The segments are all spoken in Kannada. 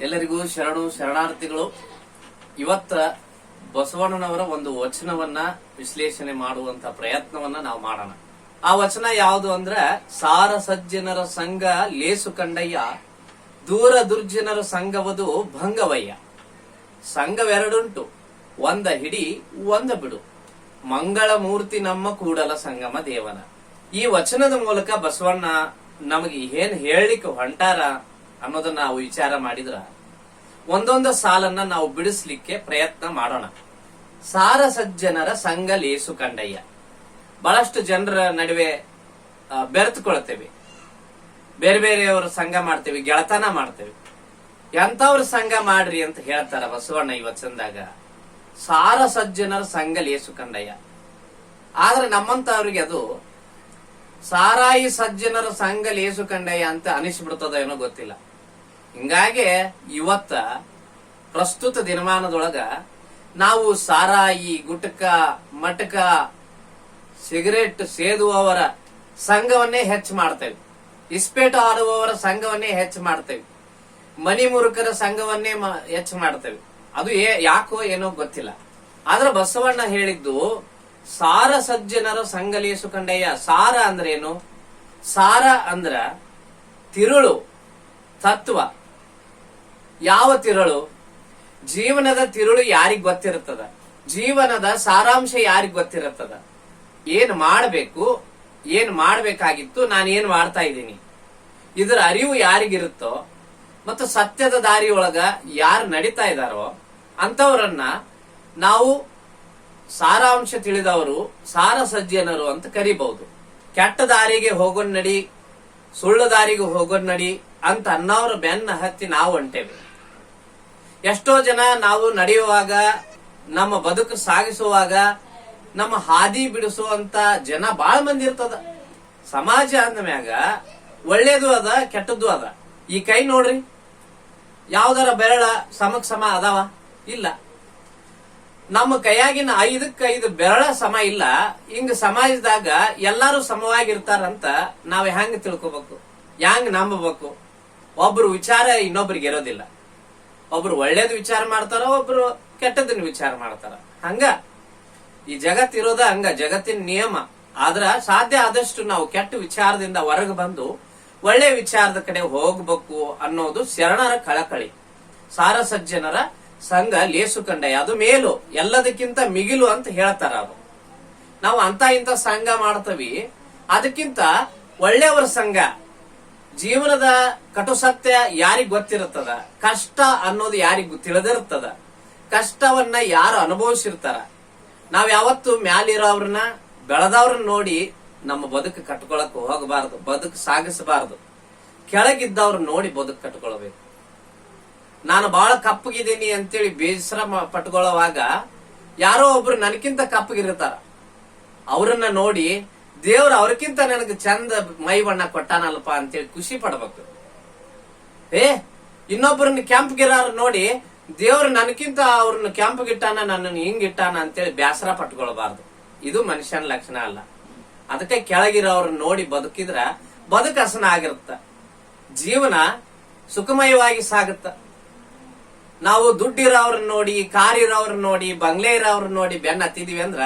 ಎಲ್ಲರಿಗೂ ಶರಣು, ಶರಣಾರ್ಥಿಗಳು, ಇವತ್ತ ಬಸವಣ್ಣನವರ ಒಂದು ವಚನವನ್ನ ವಿಶ್ಲೇಷಣೆ ಮಾಡುವಂತ ಪ್ರಯತ್ನವನ್ನ ನಾವು ಮಾಡೋಣ. ಆ ವಚನ ಯಾವುದು ಅಂದ್ರ, ಸಾರ ಸಜ್ಜನರ ಸಂಘ ಲೇಸು ಕಂಡಯ್ಯ, ದೂರ ದುರ್ಜನರ ಸಂಘವದು ಭಂಗವಯ್ಯ. ಸಂಘವೆರಡುಂಟು, ಒಂದ ಹಿಡಿ, ಒಂದ ಬಿಡು. ಮಂಗಳ ಮೂರ್ತಿ ನಮ್ಮ ಕೂಡಲ ಸಂಗಮ ದೇವನ. ಈ ವಚನದ ಮೂಲಕ ಬಸವಣ್ಣ ನಮಗೆ ಏನ್ ಹೇಳಲಿಕ್ಕೆ ಹೊಂಟಾರ? ಅನ್ನೋದನ್ನ ನಾವು ವಿಚಾರ ಮಾಡಿದ್ರ, ಒಂದೊಂದು ಸಾಲನ್ನ ನಾವು ಬಿಡಿಸ್ಲಿಕ್ಕೆ ಪ್ರಯತ್ನ ಮಾಡೋಣ. ಸಾರ ಸಜ್ಜನರ ಸಂಘ ಲೇಸು ಕಂಡಯ್ಯ. ಬಹಳಷ್ಟು ಜನರ ನಡುವೆ ಬೆರೆತುಕೊಳ್ತೇವೆ. ಬೇರೆ ಬೇರೆಯವರ ಸಂಘ ಮಾಡ್ತೇವೆ, ಗೆಳತನ ಮಾಡ್ತೇವೆ. ಎಂತವ್ರ ಸಂಘ ಮಾಡ್ರಿ ಅಂತ ಹೇಳ್ತಾರ ಬಸವಣ್ಣ ಈ ವಚನದಾಗ ಸಾರ ಸಜ್ಜನರ ಸಂಘ ಲೇಸು ಕಂಡಯ್ಯ. ಆದ್ರೆ ನಮ್ಮಂತವ್ರಿಗೆ ಅದು, ಸಾರಾಯಿ ಸಜ್ಜನರ ಸಂಘ ಲೇಸು ಕಂಡಯ್ಯ ಅಂತ ಅನಿಸ್ಬಿಡ್ತದ ಏನೋ ಗೊತ್ತಿಲ್ಲ. ಹಿಂಗಾಗೆ ಇವತ್ತ ಪ್ರಸ್ತುತ ದಿನಮಾನದೊಳಗ ನಾವು ಸಾರಾಯಿ, ಗುಟಕ, ಮಟಕ, ಸಿಗರೇಟ್ ಸೇದುವವರ ಸಂಘವನ್ನೇ ಹೆಚ್ಚು ಮಾಡ್ತೇವೆ. ಇಸ್ಪೇಟ ಆಡುವವರ ಸಂಘವನ್ನೇ ಹೆಚ್ಚು ಮಾಡ್ತೇವೆ. ಮನಿ ಮುರುಕರ ಸಂಘವನ್ನೇ ಹೆಚ್ಚು ಮಾಡ್ತೇವೆ. ಅದು ಯಾಕೋ ಏನೋ ಗೊತ್ತಿಲ್ಲ. ಆದ್ರೆ ಬಸವಣ್ಣ ಹೇಳಿದ್ದು, ಸಾರ ಸಜ್ಜನರ ಸಂಘಲೇಸು ಕಂಡಯ್ಯ, ಸಾರ ಅಂದ್ರೆ ಏನು ಸಾರ ಅಂದ್ರ ತಿರುಳು, ತತ್ವ. ಯಾವ ತಿರುಳು? ಜೀವನದ ತಿರುಳು ಯಾರಿಗ್ ಗೊತ್ತಿರುತ್ತದ? ಜೀವನದ ಸಾರಾಂಶ ಯಾರಿಗ್ ಗೊತ್ತಿರುತ್ತದ? ಏನ್ ಮಾಡಬೇಕು? ಏನ್ ಮಾಡಬೇಕಾಗಿತ್ತು? ನಾನು ಏನ್ ಮಾಡ್ತಾ ಇದ್ದೀನಿ? ಇದರ ಅರಿವು ಯಾರಿಗಿರುತ್ತೋ ಮತ್ತು ಸತ್ಯದ ದಾರಿಯೊಳಗ ಯಾರು ನಡೀತಾ ಇದಾರೋ ಅಂತವರನ್ನ ನಾವು ಸಾರಾಂಶ ತಿಳಿದವರು, ಸಾರ ಸಜ್ಜನರು ಅಂತ ಕರಿಬಹುದು. ಕೆಟ್ಟ ದಾರಿಗೆ ಹೋಗೋನ್ ನಡಿ, ಸುಳ್ಳು ದಾರಿಗೆ ಹೋಗೋನ್ ನಡಿ ಅಂತ ಅನ್ನೋರ ಬೆನ್ನ ಹತ್ತಿ ನಾವು ಹೊಂಟೇವೆ. ಎಷ್ಟೋ ಜನ ನಾವು ನಡೆಯುವಾಗ, ನಮ್ಮ ಬದುಕು ಸಾಗಿಸುವಾಗ, ನಮ್ಮ ಹಾದಿ ಬಿಡಿಸುವಂತ ಜನ ಬಾಳ ಮಂದಿ ಇರ್ತದ. ಸಮಾಜ ಅಂದ ಮ್ಯಾಗ ಒಳ್ಳೇದು ಅದ, ಕೆಟ್ಟದ್ದು ಅದ. ಈ ಕೈ ನೋಡ್ರಿ, ಯಾವ್ದಾರ ಬೆರಳ ಸಮಕ್ ಸಮ ಅದಾವ? ಇಲ್ಲ. ನಮ್ಮ ಕೈಯಾಗಿನ ಐದಕ್ಕೆ ಐದು ಬೆರಳ ಸಮ ಇಲ್ಲ. ಹಿಂಗ ಸಮಾಜದಾಗ ಎಲ್ಲಾರು ಸಮವಾಗಿರ್ತಾರಂತ ನಾವ್ ಹೆಂಗ್ ತಿಳ್ಕೊಬೇಕು? ಹೆಂಗ್ ನಂಬಬೇಕು? ಒಬ್ರು ವಿಚಾರ ಇನ್ನೊಬ್ರಿಗೆ ಇರೋದಿಲ್ಲ. ಒಬ್ರು ಒಳ್ಳೇದು ವಿಚಾರ ಮಾಡ್ತಾರ, ಒಬ್ರು ಕೆಟ್ಟದನ್ನ ವಿಚಾರ ಮಾಡ್ತಾರ. ಹಂಗ? ಈ ಜಗತ್ತಿರೋದ ಹಂಗ, ಜಗತ್ತಿನ ನಿಯಮ. ಆದ್ರ ಸಾಧ್ಯ ಆದಷ್ಟು ನಾವು ಕೆಟ್ಟ ವಿಚಾರದಿಂದ ಹೊರಗೆ ಬಂದು ಒಳ್ಳೆ ವಿಚಾರದ ಕಡೆ ಹೋಗ್ಬೇಕು ಅನ್ನೋದು ಶರಣರ ಕಳಕಳಿ. ಸಾರಸಜ್ಜನರ ಸಂಘ ಲೇಸು ಕಂಡ ಅದು ಮೇಲು. ಎಲ್ಲದಕ್ಕಿಂತ ಮಿಗಿಲು ಅಂತ ಹೇಳ್ತಾರ ಅವರು ನಾವು ಅಂತ ಇಂತ ಸಂಘ ಮಾಡ್ತವಿ, ಅದಕ್ಕಿಂತ ಒಳ್ಳೆಯವರ ಸಂಘ. ಜೀವನದ ಕಟು ಸತ್ಯ ಯಾರಿಗ ಗೊತ್ತಿರುತ್ತದ? ಕಷ್ಟ ಅನ್ನೋದು ಯಾರಿಗ ತಿಳಿದಿರುತ್ತದ? ಕಷ್ಟವನ್ನ ಯಾರು ಅನುಭವಿಸಿರ್ತಾರ? ನಾವ್ ಯಾವತ್ತು ಮ್ಯಾಲಿರೋವ್ರನ್ನ, ಬೆಳೆದವ್ರನ್ನ ನೋಡಿ ನಮ್ಮ ಬದುಕು ಕಟ್ಕೊಳಕ್ ಹೋಗಬಾರದು, ಬದುಕು ಸಾಗಿಸಬಾರದು. ಕೆಳಗಿದ್ದವ್ರ ನೋಡಿ ಬದುಕು ಕಟ್ಕೊಳ್ಬೇಕು. ನಾನು ಬಹಳ ಕಪ್ಪಗಿದ್ದೀನಿ ಅಂತೇಳಿ ಬೇಸರ ಪಟ್ಕೊಳ್ಳೋವಾಗ ಯಾರೋ ಒಬ್ರು ನನಗಿಂತ ಕಪ್ಪಗಿರ್ತಾರ. ಅವ್ರನ್ನ ನೋಡಿ ದೇವ್ರ ಅವ್ರಕ್ಕಿಂತ ನನಗೆ ಚಂದ ಮೈ ಬಣ್ಣ ಕೊಟ್ಟಾನಲ್ಪ ಅಂತೇಳಿ ಖುಷಿ ಪಡ್ಬೇಕು. ಏ, ಇನ್ನೊಬ್ಬರನ್ನ ಕೆಂಪ್ಗಿರಾರ ನೋಡಿ ದೇವ್ರು ನನಗಿಂತ ಅವ್ರನ್ನ ಕೆಂಪಗಿಟ್ಟಾನ ನನ್ನನ್ನು ಹಿಂಗಿಟ್ಟಾನ ಅಂತೇಳಿ ಬೇಸರ ಪಟ್ಕೊಳ್ಬಾರ್ದು. ಇದು ಮನುಷ್ಯನ ಲಕ್ಷಣ ಅಲ್ಲ. ಅದಕ್ಕೆ ಕೆಳಗಿರೋವ್ರನ್ನ ನೋಡಿ ಬದುಕಿದ್ರ ಬದುಕಸನ ಆಗಿರುತ್ತ. ಜೀವನ ಸುಖಮಯವಾಗಿ ಸಾಗುತ್ತ. ನಾವು ದುಡ್ಡಿರೋರನ್ನ ನೋಡಿ ಕಾರ್ ಇರೋವ್ರನ್ನ ನೋಡಿ, ಬಂಗ್ಲೆ ಇರೋವ್ರನ್ನ ನೋಡಿ ಬೆನ್ನ ಹತ್ತಿದೀವಿ ಅಂದ್ರ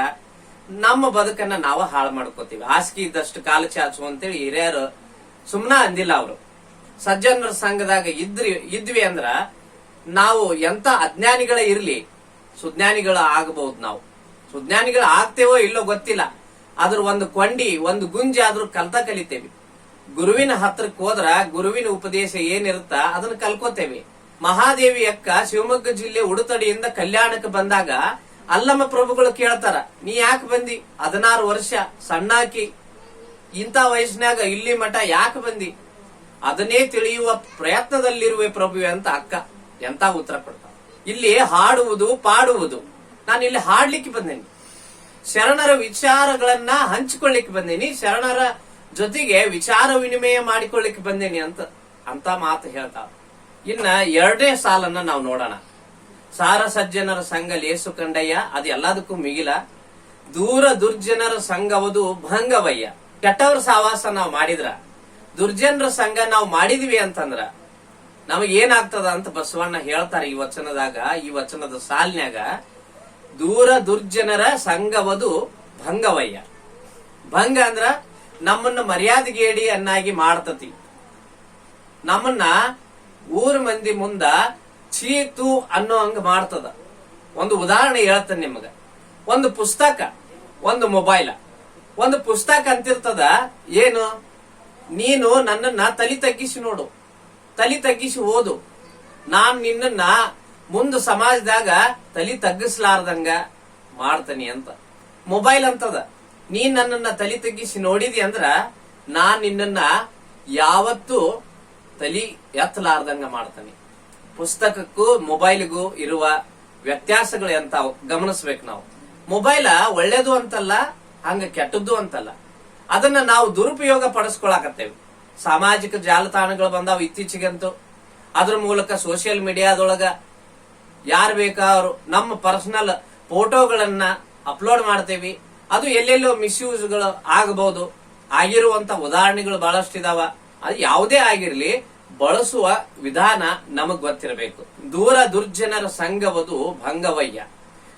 ನಮ್ಮ ಬದುಕನ್ನ ನಾವು ಹಾಳು ಮಾಡ್ಕೋತೀವಿ. ಹಾಸಿಗೆ ಇದ್ದಷ್ಟು ಕಾಲು ಚಾಚು ಅಂತೇಳಿ ಹಿರಿಯರು ಸುಮ್ನ ಅಂದಿಲ್ಲ ಅವರು. ಸಜ್ಜನರ ಸಂಘದಾಗ ಇದ್ರಿ, ಇದ್ವಿ ಅಂದ್ರ ನಾವು ಎಂತ ಅಜ್ಞಾನಿಗಳ ಇರ್ಲಿ, ಸುಜ್ಞಾನಿಗಳ ಆಗಬಹುದು ನಾವು. ಸುಜ್ಞಾನಿಗಳು ಆಗ್ತೇವೋ ಇಲ್ಲೋ ಗೊತ್ತಿಲ್ಲ. ಅದ್ರ ಒಂದು ಕೊಂಡಿ, ಒಂದು ಗುಂಜಿ ಆದ್ರೂ ಕಲ್ತ ಕಲಿತೇವಿ. ಗುರುವಿನ ಹತ್ರಕ್ಕೆ ಹೋದ್ರ ಗುರುವಿನ ಉಪದೇಶ ಏನಿರುತ್ತ ಅದನ್ನ ಕಲ್ಕೋತೇವೆ. ಮಹಾದೇವಿ ಅಕ್ಕ ಶಿವಮೊಗ್ಗ ಜಿಲ್ಲೆ ಉಡುತಡಿಯಿಂದ ಕಲ್ಯಾಣಕ್ಕೆ ಬಂದಾಗ ಅಲ್ಲಮ್ಮ ಪ್ರಭುಗಳು ಕೇಳ್ತಾರ, ನೀ ಯಾಕೆ ಬಂದಿ? ಹದಿನಾರು ವರ್ಷ ಸಣ್ಣಾಕಿ, ಇಂಥ ವಯಸ್ಸಿನಾಗ ಇಲ್ಲಿ ಮಠ ಯಾಕೆ ಬಂದಿ? ಅದನ್ನೇ ತಿಳಿಯುವ ಪ್ರಯತ್ನದಲ್ಲಿರುವೆ ಪ್ರಭುವೆ ಅಂತ ಅಕ್ಕ ಎಂತ ಉತ್ತರ ಕೊಡ್ತಾರ ಇಲ್ಲಿ ಹಾಡುವುದು, ಪಾಡುವುದು. ನಾನು ಇಲ್ಲಿ ಹಾಡ್ಲಿಕ್ಕೆ ಬಂದೇನಿ. ಶರಣರ ವಿಚಾರಗಳನ್ನ ಹಂಚಿಕೊಳ್ಳಿಕ್ಕೆ ಬಂದೇನಿ. ಶರಣರ ಜೊತೆಗೆ ವಿಚಾರ ವಿನಿಮಯ ಮಾಡಿಕೊಳ್ಳಿಕ್ಕೆ ಬಂದೇನಿ ಅಂತ ಅಂತ ಮಾತು ಹೇಳ್ತಾವ ಇನ್ನ ಎರಡನೇ ಸಾಲನ್ನ ನಾವು ನೋಡೋಣ. ಸಾರ ಸಜ್ಜನರ ಸಂಘ ಲೇಸು ಕಂಡಯ್ಯ, ಅದು ಎಲ್ಲದಕ್ಕೂ ಮಿಗಿಲ. ದೂರ ದುರ್ಜನರ ಸಂಘವದು ಭಂಗವಯ್ಯ. ಕೆಟ್ಟವ್ರ ಸಾವಾಸ ನಾವು ಮಾಡಿದ್ರ. ದುರ್ಜನರ ಸಂಘ ನಾವು ಮಾಡಿದ್ವಿ ಅಂತಂದ್ರ, ನಮಗ್ ಏನಾಗ್ತದ ಅಂತ ಬಸವಣ್ಣ ಹೇಳ್ತಾರೆ ಈ ವಚನದಾಗ, ಈ ವಚನದ ಸಾಲನ್ಯಾಗ. ದೂರ ದುರ್ಜನರ ಸಂಘವದು ಭಂಗವಯ್ಯ. ಭಂಗ ಅಂದ್ರ ನಮ್ಮನ್ನ ಮರ್ಯಾದಗೇಡಿ ಅನ್ನಾಗಿ ಮಾಡ್ತತಿ. ನಮ್ಮನ್ನ ಊರ್ ಮಂದಿ ಮುಂದ ಚೀತು ಅನ್ನೋ ಹಂಗ ಮಾಡ್ತದ. ಒಂದು ಉದಾಹರಣೆ ಹೇಳ್ತೇನೆ ನಿಮಗ. ಒಂದು ಪುಸ್ತಕ, ಒಂದು ಮೊಬೈಲ್. ಒಂದು ಪುಸ್ತಕ ಅಂತಿರ್ತದ, ಏನು? ನೀನು ನನ್ನನ್ನ ತಲೆ ತಗ್ಗಿಸಿ ನೋಡು. ತಲೆ ತಗ್ಗಿಸಿ ಓದು. ನಾನ್ ನಿನ್ನನ್ನ ಮುಂದೆ ಸಮಾಜದಾಗ ತಲೆ ತಗ್ಗಿಸ್ಲಾರ್ದಂಗ ಮಾಡ್ತೀನಿ ಅಂತ. ಮೊಬೈಲ್ ಅಂತದ. ನೀ ನನ್ನನ್ನ ತಲೆ ತಗ್ಗಿಸಿ ನೋಡಿದಿ ಅಂದ್ರ ನಾನ್ ನಿನ್ನನ್ನ ಯಾವತ್ತೂ ತಲಿ ಎತ್ತಲಾರ್ದಂಗ ಮಾಡ್ತಾನೆ. ಪುಸ್ತಕಕ್ಕೂ ಮೊಬೈಲ್ಗೂ ಇರುವ ವ್ಯತ್ಯಾಸಗಳು ಎಂತ ಗಮನಿಸ್ಬೇಕು ನಾವು. ಮೊಬೈಲ ಒಳ್ಳೇದು ಅಂತಲ್ಲ, ಹಂಗ ಕೆಟ್ಟದ್ದು ಅಂತಲ್ಲ. ಅದನ್ನ ನಾವು ದುರುಪಯೋಗ ಪಡಿಸ್ಕೊಳಕತ್ತೇವೆ. ಸಾಮಾಜಿಕ ಜಾಲತಾಣಗಳು ಬಂದಾವ ಇತ್ತೀಚೆಗಂತೂ. ಅದ್ರ ಮೂಲಕ ಸೋಷಿಯಲ್ ಮೀಡಿಯಾದೊಳಗ ಯಾರು ಬೇಕಾದ್ರು ನಮ್ಮ ಪರ್ಸನಲ್ ಫೋಟೋಗಳನ್ನ ಅಪ್ಲೋಡ್ ಮಾಡ್ತೇವಿ. ಅದು ಎಲ್ಲೆಲ್ಲೋ ಮಿಸ್ಯೂಸ್ಗಳು ಆಗಬಹುದು ಆಗಿರುವಂತ ಉದಾಹರಣೆಗಳು ಬಹಳಷ್ಟಿದಾವ. ಅದು ಯಾವುದೇ ಆಗಿರ್ಲಿ ಬಳಸುವ ವಿಧಾನ ನಮಗ್ ಗೊತ್ತಿರಬೇಕು. ದೂರ ದುರ್ಜನರ ಸಂಘವದು ಭಂಗವಯ್ಯ.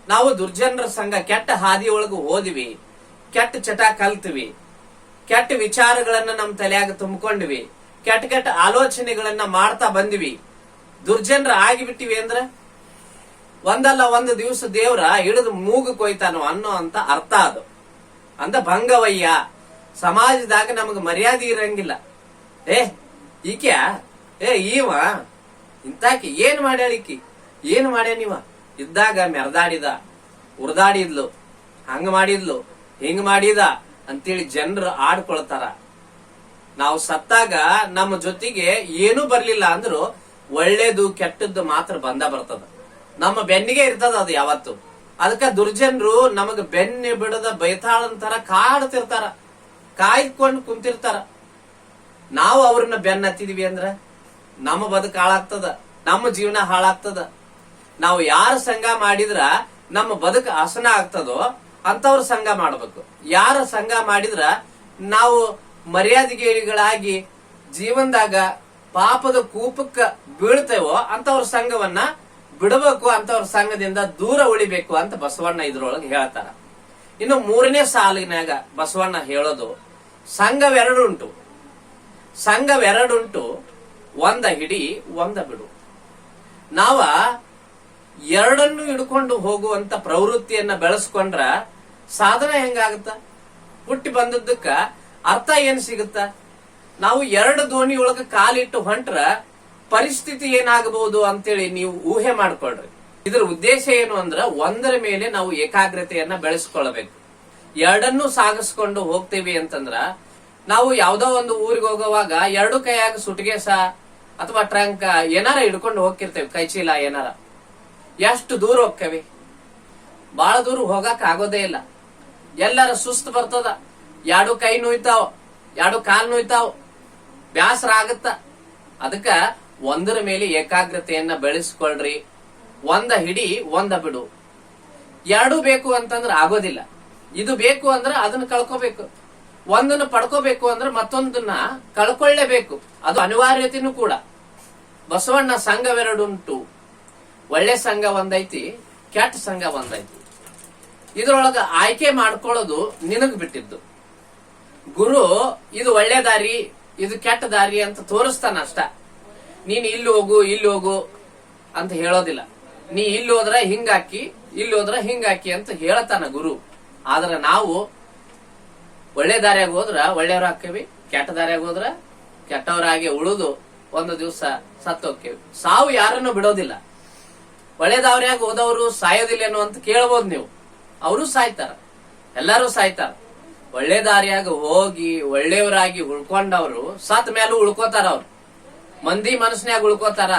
ನಾವು ದುರ್ಜನರ ಸಂಘ ಕೆಟ್ಟ ಹಾದಿಯೊಳಗೆ ಓದಿವಿ ಕೆಟ್ಟ ಚಟ ಕಲ್ತ್ವಿ, ಕೆಟ್ಟ ವಿಚಾರಗಳನ್ನ ನಮ್ಮ ತಲೆಯಾಗ ತುಂಬಿಕೊಂಡ್ವಿ, ಕೆಟ್ಟ ಕೆಟ್ಟ ಆಲೋಚನೆಗಳನ್ನ ಮಾಡ್ತಾ ಬಂದ್ವಿ. ದುರ್ಜನರ ಆಗಿಬಿಟ್ಟಿವಿ ಅಂದ್ರ? ಒಂದಲ್ಲ ಒಂದು ದಿವಸ ದೇವ್ರ ಹಿಡಿದು ಮೂಗು ಕೊಯ್ತಾನೋ ಅನ್ನೋ ಅಂತ ಅರ್ಥ ಅದು. ಅಂದ ಭಂಗವಯ್ಯ, ಸಮಾಜದಾಗ ನಮಗ್ ಮರ್ಯಾದೆ ಇರಂಗಿಲ್ಲ. ಏ ಈಕ್ಯಾ? ಏ, ಈವ, ಇಂತಾಕಿ ಏನ್ ಮಾಡ್ಯಾಳಿಕಿ ಏನ್ ಮಾಡ್ಯಾನಿವ ಇದ್ದಾಗ ಮೆರದಾಡಿದ, ಉರ್ದಾಡಿದ್ಲು, ಹಂಗ ಮಾಡಿದ್ಲು, ಹಿಂಗ್ ಮಾಡಿದ ಅಂತೇಳಿ ಜನರು ಆಡ್ಕೊಳ್ತಾರ. ನಾವು ಸತ್ತಾಗ ನಮ್ಮ ಜೊತೆಗೆ ಏನೂ ಬರ್ಲಿಲ್ಲ ಅಂದ್ರು ಒಳ್ಳೇದು ಕೆಟ್ಟದ್ದು ಮಾತ್ರ ಬಂದ ಬರ್ತದ. ನಮ್ಮ ಬೆನ್ನಿಗೆ ಇರ್ತದ ಅದು ಯಾವತ್ತು. ಅದಕ್ಕ ದುರ್ಜನರು ನಮಗ ಬೆನ್ನೆ ಬಿಡದ ಬೈತಾಳಂತರ ಕಾಡ್ತಿರ್ತಾರ. ಕಾಯ್ಕೊಂಡು ಕುಂತಿರ್ತಾರ. ನಾವು ಅವ್ರನ್ನ ಬೆನ್ನ ಹತ್ತಿದೀವಿ ಅಂದ್ರ ನಮ್ಮ ಬದುಕು ಹಾಳಾಗ್ತದ, ನಮ್ಮ ಜೀವನ ಹಾಳಾಗ್ತದ. ನಾವು ಯಾರ ಸಂಘ ಮಾಡಿದ್ರ ನಮ್ಮ ಬದುಕು ಹಸನ ಆಗ್ತದೋ ಅಂತವ್ರ ಸಂಘ ಮಾಡ್ಬೇಕು. ಯಾರ ಸಂಘ ಮಾಡಿದ್ರ ನಾವು ಮರ್ಯಾದೆಗಳಿಗಳಾಗಿ ಜೀವನದಾಗ ಪಾಪದ ಕೂಪಕ್ಕ ಬೀಳ್ತೇವೋ ಅಂತವ್ರ ಸಂಘವನ್ನ ಬಿಡಬೇಕು ಅಂತವ್ರ ಸಂಘದಿಂದ ದೂರ ಉಳಿಬೇಕು ಅಂತ ಬಸವಣ್ಣ ಇದ್ರೊಳಗೆ ಹೇಳ್ತಾರ. ಇನ್ನು ಮೂರನೇ ಸಾಲಿನಾಗ ಬಸವಣ್ಣ ಹೇಳೋದು ಸಂಘವೆರಡುಂಟು ಸಂಘವೆರಡುಂಟು, ಒಂದ ಹಿಡಿ, ಒಂದ ಬಿಡು. ನಾವ ಎರಡನ್ನು ಹಿಡ್ಕೊಂಡು ಹೋಗುವಂತ ಪ್ರವೃತ್ತಿಯನ್ನ ಬೆಳೆಸ್ಕೊಂಡ್ರ ಸಾಧನೆ ಹೆಂಗಾಗತ್ತ? ಹುಟ್ಟಿ ಬಂದದ್ದಕ್ಕ ಅರ್ಥ ಏನ್ ಸಿಗುತ್ತ? ನಾವು ಎರಡು ದೋಣಿ ಒಳಗ ಕಾಲಿಟ್ಟು ಹೊಂಟ್ರ ಪರಿಸ್ಥಿತಿ ಏನಾಗಬಹುದು ಅಂತೇಳಿ ನೀವು ಊಹೆ ಮಾಡ್ಕೊಳ್ರಿ. ಇದರ ಉದ್ದೇಶ ಏನು ಅಂದ್ರ ಒಂದರ ಮೇಲೆ ನಾವು ಏಕಾಗ್ರತೆಯನ್ನ ಬೆಳೆಸ್ಕೊಳ್ಬೇಕು. ಎರಡನ್ನೂ ಸಾಗಿಸ್ಕೊಂಡು ಹೋಗ್ತೇವೆ ಅಂತಂದ್ರ ನಾವು ಯಾವ್ದೋ ಒಂದು ಊರಿಗೆ ಹೋಗುವಾಗ ಎರಡು ಕೈಯಾಗ ಸುಟ್ಗೇಸ ಅಥವಾ ಟ್ರಂಕ್ ಏನಾರ ಹಿಡ್ಕೊಂಡು ಹೋಗ್ತಿರ್ತೇವೆ ಕೈ ಚೀಲ ಏನಾರ. ಎಷ್ಟು ದೂರ ಹೋಗ್ತೇವೆ? ಬಹಳ ದೂರ ಹೋಗಕ್ ಆಗೋದೇ ಇಲ್ಲ. ಎಲ್ಲರ ಸುಸ್ತು ಬರ್ತದ. ಎರಡು ಕೈ ನೋಯ್ತಾವ ಎರಡು ಕಾಲ್ ನೋಯ್ತಾವ, ಬ್ಯಾಸರ ಆಗತ್ತ. ಅದಕ್ಕ ಒಂದರ ಮೇಲೆ ಏಕಾಗ್ರತೆಯನ್ನ ಬೆಳೆಸ್ಕೊಳ್ರಿ. ಒಂದ ಹಿಡಿ ಒಂದ ಬಿಡು. ಎರಡು ಬೇಕು ಅಂತಂದ್ರ ಆಗೋದಿಲ್ಲ. ಇದು ಬೇಕು ಅಂದ್ರೆ ಅದನ್ನ ಕಳ್ಕೋಬೇಕು. ಒಂದನ್ನ ಪಡ್ಕೋಬೇಕು ಅಂದ್ರೆ ಮತ್ತೊಂದನ್ನ ಕಳ್ಕೊಳ್ಳೇಬೇಕು. ಅದು ಅನಿವಾರ್ಯತೆನೂ ಕೂಡ. ಬಸವಣ್ಣ ಸಂಘವೆರಡುಂಟು ಒಳ್ಳೆ ಸಂಘ ಒಂದೈತಿ, ಕೆಟ್ಟ ಸಂಘ ಒಂದೈತಿ. ಇದ್ರೊಳಗ ಆಯ್ಕೆ ಮಾಡ್ಕೊಳ್ಳೋದು ನಿನಗ್ ಬಿಟ್ಟಿದ್ದು. ಗುರು, ಇದು ಒಳ್ಳೆ ದಾರಿ, ಇದು ಕೆಟ್ಟ ದಾರಿ ಅಂತ ತೋರಿಸ್ತಾನ ಅಷ್ಟ. ನೀನ್ ಇಲ್ಲಿ ಹೋಗು ಇಲ್ಲಿ ಹೋಗು ಅಂತ ಹೇಳೋದಿಲ್ಲ. ನೀ ಇಲ್ಲಿ ಹೋದ್ರ ಹಿಂಗಾಕಿ, ಇಲ್ಲಿ ಹೋದ್ರ ಹಿಂಗಾಕಿ ಅಂತ ಹೇಳ್ತಾನ ಗುರು. ಆದ್ರೆ ನಾವು ಒಳ್ಳೆ ದಾರಿಯಾಗ ಹೋದ್ರ ಒಳ್ಳೆಯವ್ರ ಹಾಕೇವಿ ಕೆಟ್ಟ ದಾರಿಯಾಗ ಹೋದ್ರ ಕೆಟ್ಟವರಾಗಿ ಉಳಿದು ಒಂದು ದಿವಸ ಸತ್ತೋಕ್ಕೇವಿ ಸಾವು ಯಾರನ್ನು ಬಿಡೋದಿಲ್ಲ. ಒಳ್ಳೆದವ್ರ್ಯಾಗ ಹೋದವರು ಸಾಯೋದಿಲ್ಲ ಅಂತ ಕೇಳ್ಬೋದು ನೀವು. ಅವರು ಸಾಯ್ತಾರ. ಎಲ್ಲರೂ ಸಾಯ್ತಾರ. ಒಳ್ಳೆ ದಾರಿಯಾಗ ಹೋಗಿ ಒಳ್ಳೆಯವರಾಗಿ ಉಳ್ಕೊಂಡವ್ರು ಸತ್ ಮೇಲೂ ಉಳ್ಕೋತಾರ ಅವ್ರು. ಮಂದಿ ಮನಸ್ನ್ಯಾಗ ಉಳ್ಕೋತಾರ.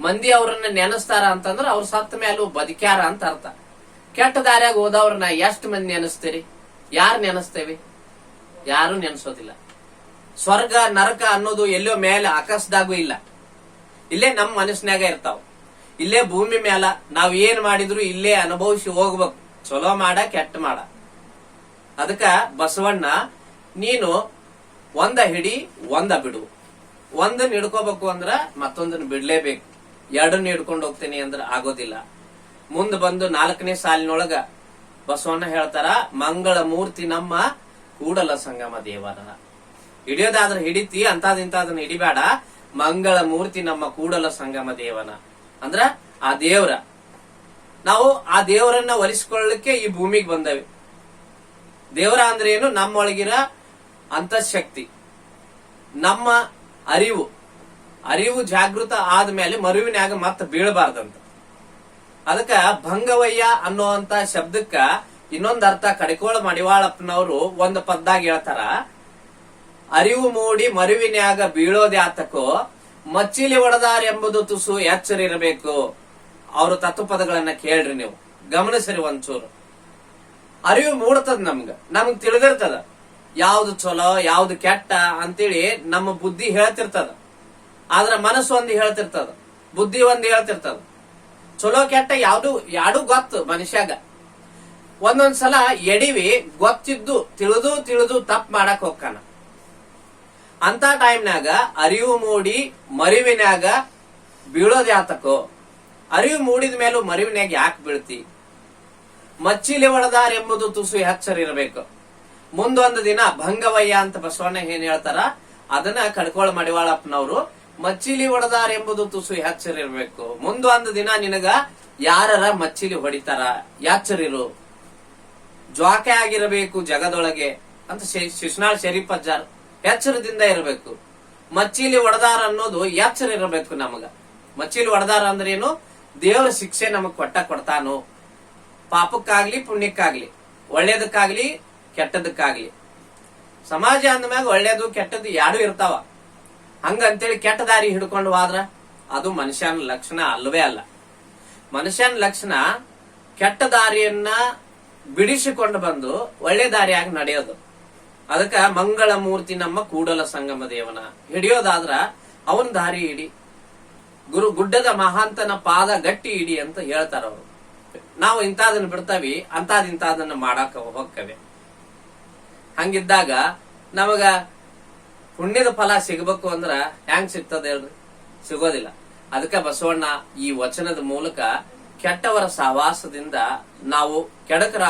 ಮಂದಿ ಅವ್ರನ್ನ ನೆನೆಸ್ತಾರ ಅಂತಂದ್ರ ಅವ್ರು ಸತ್ ಮೇಲೂ ಬದುಕ್ಯಾರ ಅಂತ ಅರ್ಥ. ಕೆಟ್ಟ ದಾರಿಯಾಗ ಹೋದವ್ರನ್ನ ಎಷ್ಟ್ ಮಂದಿ ನೆನೆಸ್ತೀರಿ? ಯಾರು ನೆನೆಸ್ತೇವಿ? ಯಾರು ನೆನೆಸೋದಿಲ್ಲ. ಸ್ವರ್ಗ, ನರಕ ಅನ್ನೋದು ಎಲ್ಲೋ ಮೇಲೆ ಆಕಾಶದಾಗೂ ಇಲ್ಲ. ಇಲ್ಲೇ ನಮ್ಮ ಮನಸ್ಸಿನಾಗ ಇರ್ತಾವ. ಇಲ್ಲೇ ಭೂಮಿ ಮೇಲ ನಾವ್ ಏನ್ ಮಾಡಿದ್ರು ಇಲ್ಲೇ ಅನುಭವಿಸಿ ಹೋಗ್ಬೇಕು. ಚಲೋ ಮಾಡ, ಕೆಟ್ಟ ಮಾಡ. ಅದಕ್ಕ ಬಸವಣ್ಣ, ನೀನು ಒಂದ ಹಿಡಿ ಒಂದ ಬಿಡು. ಒಂದನ್ನ ಹಿಡ್ಕೋಬೇಕು ಅಂದ್ರ ಮತ್ತೊಂದನ್ನ ಬಿಡ್ಲೇಬೇಕು. ಎರಡನ್ನ ಹಿಡ್ಕೊಂಡು ಹೋಗ್ತೇನೆ ಅಂದ್ರ ಆಗೋದಿಲ್ಲ. ಮುಂದ್ ಬಂದು ನಾಲ್ಕನೇ ಸಾಲಿನೊಳಗ ಬಸವಣ್ಣ ಹೇಳ್ತಾರ, ಮಂಗಳ ಮೂರ್ತಿ ನಮ್ಮ ಕೂಡಲ ಸಂಗಮ ದೇವರ ಹಿಡಿಯೋದಾದ್ರೆ ಹಿಡಿತಿ ಅಂತದಿಂತದನ್ನ ಹಿಡಿಬೇಡ. ಮಂಗಳ ಮೂರ್ತಿ ನಮ್ಮ ಕೂಡಲ ಸಂಗಮ ದೇವನ. ಅಂದ್ರ ಆ ದೇವ್ರ. ನಾವು ಆ ದೇವರನ್ನ ಒಲಿಸ್ಕೊಳ್ಳಲಿಕ್ಕೆ ಈ ಭೂಮಿಗೆ ಬಂದವಿ. ದೇವರ ಅಂದ್ರೆ ಏನು? ನಮ್ಮೊಳಗಿರ ಅಂತಃಶಕ್ತಿ. ನಮ್ಮ ಅರಿವು. ಅರಿವು ಜಾಗೃತ ಆದ್ಮೇಲೆ ಮರುವಿನಾಗ ಮತ್ತೆ ಬೀಳಬಾರ್ದಂತ. ಅದಕ್ಕ ಭಂಗವಯ್ಯ ಅನ್ನುವಂತ ಶಬ್ದಕ್ಕ ಇನ್ನೊಂದ್ ಅರ್ಥ, ಕಡಿಕೋಳ ಮಡಿವಾಳಪ್ಪನವರು ಒಂದು ಪದ್ದಾಗ ಹೇಳ್ತಾರ, ಅರಿವು ಮೂಡಿ ಮರುವಿನ್ಯಾಗ ಬೀಳೋದ್ಯಾತಕೋ ಮಚ್ಚಿಲಿ ಒಡದಾರೆಂಬುದು ತುಸು ಎಚ್ಚರಿರಬೇಕು. ತತ್ವ ಪದಗಳನ್ನ ಕೇಳ್ರಿ ನೀವು. ಗಮನಿಸ್ರಿ ಒಂಚೂರು. ಅರಿವು ಮೂಡ್ತದ ನಮ್ಗ. ನಮ್ಗ್ ತಿಳಿದಿರ್ತದ. ಯಾವ್ದು ಚಲೋ, ಯಾವ್ದು ಕೆಟ್ಟ ಅಂತೇಳಿ ನಮ್ಮ ಬುದ್ಧಿ ಹೇಳ್ತಿರ್ತದ. ಆದ್ರ ಮನಸ್ಸು ಒಂದು ಹೇಳ್ತಿರ್ತದ. ಬುದ್ಧಿ ಒಂದು ಹೇಳ್ತಿರ್ತದ. ಚಲೋ, ಕೆಟ್ಟ ಯಾವ್ದು, ಯಾಡು ಗೊತ್ತು ಮನುಷ್ಯಾಗ. ಒಂದೊಂದ್ಸಲ ಎಡಿವಿ ಗೊತ್ತಿದ್ದು, ತಿಳಿದು ತಿಳಿದು ತಪ್ಪು ಮಾಡಕ್ ಹೋಗ್ತಾನ. ಅಂತ ಟೈಮ್ನಾಗ ಅರಿವು ಮೂಡಿ ಮರಿವಿನಾಗ ಬೀಳೋದ್ ಯಾತಕೋ ಅರಿವು ಮೂಡಿದ ಮೇಲೂ ಮರಿವಿನಾಗ ಯಾಕೆ ಬೀಳ್ತಿ? ಮಚ್ಚಿಲಿ ಎಂಬುದು ತುಸು ಹೆಚ್ಚರಿರಬೇಕು ಮುಂದೊಂದು ದಿನ ಭಂಗವಯ್ಯ ಅಂತ ಬಸವಣ್ಣ ಏನ್ ಹೇಳ್ತಾರ, ಅದನ್ನ ಕಡ್ಕೋಳ ಮಡಿವಾಳಪ್ಪನವರು, ಮಚ್ಚಿಲಿ ಎಂಬುದು ತುಸು ಎಚ್ಚರಿರ್ಬೇಕು ಮುಂದೊಂದು ದಿನ ನಿನಗ ಯಾರರ ಮಚ್ಚಿಲಿ ಹೊಡಿತಾರ? ಎಚ್ಚರಿರು. ಜ್ವಾಕೆ ಆಗಿರಬೇಕು ಜಗದೊಳಗೆ ಅಂತ ಶಿಶುನಾಳ್ ಶರೀಫ್ ಅಜ್ಜಾರ್ ಎಚ್ಚರದಿಂದ ಇರಬೇಕು. ಮಚ್ಚಿಲಿ ಒಡದಾರ ಅನ್ನೋದು ಎಚ್ಚರ ಇರಬೇಕು ನಮಗ. ಮಚ್ಚಿಲಿ ಒಡದಾರ ಅಂದ್ರೆ ಏನು? ದೇವರ ಶಿಕ್ಷೆ ನಮಗ್ ಕೊಟ್ಟ ಕೊಡ್ತಾನೋ. ಪಾಪಕ್ಕಾಗ್ಲಿ, ಪುಣ್ಯಕ್ಕಾಗ್ಲಿ, ಒಳ್ಳೇದಕ್ಕಾಗ್ಲಿ, ಕೆಟ್ಟದಕ್ಕಾಗ್ಲಿ. ಸಮಾಜ ಅಂದ್ಮ್ಯಾಗ ಒಳ್ಳೇದು ಕೆಟ್ಟದ್ದು ಯಾರು ಇರ್ತಾವ. ಹಂಗಂತೇಳಿ ಕೆಟ್ಟ ದಾರಿ ಹಿಡ್ಕೊಂಡು ಹೋದ್ರ ಅದು ಮನುಷ್ಯನ ಲಕ್ಷಣ ಅಲ್ಲವೇ ಅಲ್ಲ. ಮನುಷ್ಯನ ಲಕ್ಷಣ ಕೆಟ್ಟ ದಾರಿಯನ್ನ ಬಿಡಿಸಿಕೊಂಡು ಬಂದು ಒಳ್ಳೆ ದಾರಿಯಾಗಿ ನಡೆಯೋದು. ಅದಕ್ಕ ಮಂಗಳ ಮೂರ್ತಿ ನಮ್ಮ ಕೂಡಲ ಸಂಗಮ ದೇವನ. ಹಿಡಿಯೋದಾದ್ರ ಅವನ ದಾರಿ ಹಿಡಿ. ಗುರು ಗುಡ್ಡದ ಮಹಾಂತನ ಪಾದ ಗಟ್ಟಿ ಹಿಡಿ ಅಂತ ಹೇಳ್ತಾರ ಅವರು. ನಾವು ಇಂತಾದನ್ನ ಬಿಡ್ತಾವಿ ಅಂತಾದ್ ಇಂತಾದನ್ನ ಮಾಡಾಕ ಹೋಗ್ತವೆ. ಹಂಗಿದ್ದಾಗ ನಮಗ ಪುಣ್ಯದ ಫಲ ಸಿಗಬೇಕು ಅಂದ್ರ ಹೆಂಗ್ ಸಿಗ್ತದ ಹೇಳ್ರಿ? ಸಿಗೋದಿಲ್ಲ. ಅದಕ್ಕೆ ಬಸವಣ್ಣ ಈ ವಚನದ ಮೂಲಕ ಕೆಟ್ಟವರ ಸಹವಾಸದಿಂದ ನಾವು ಕೆಡಕರ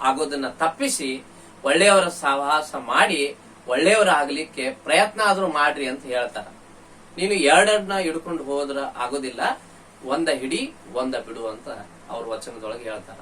ಆಗೋದನ್ನ ತಪ್ಪಿಸಿ ಒಳ್ಳೆಯವರ ಸಹವಾಸ ಮಾಡಿ ಒಳ್ಳೆಯವರಾಗಲಿಕ್ಕೆ ಪ್ರಯತ್ನ ಆದ್ರೂ ಮಾಡ್ರಿ ಅಂತ ಹೇಳ್ತಾರ. ನೀನು ಎರಡನ್ನ ಹಿಡ್ಕೊಂಡು ಹೋದ್ರ ಆಗೋದಿಲ್ಲ. ಒಂದ ಹಿಡಿ, ಒಂದ ಬಿಡು ಅಂತ ಅವ್ರ ವಚನದೊಳಗೆ ಹೇಳ್ತಾರ.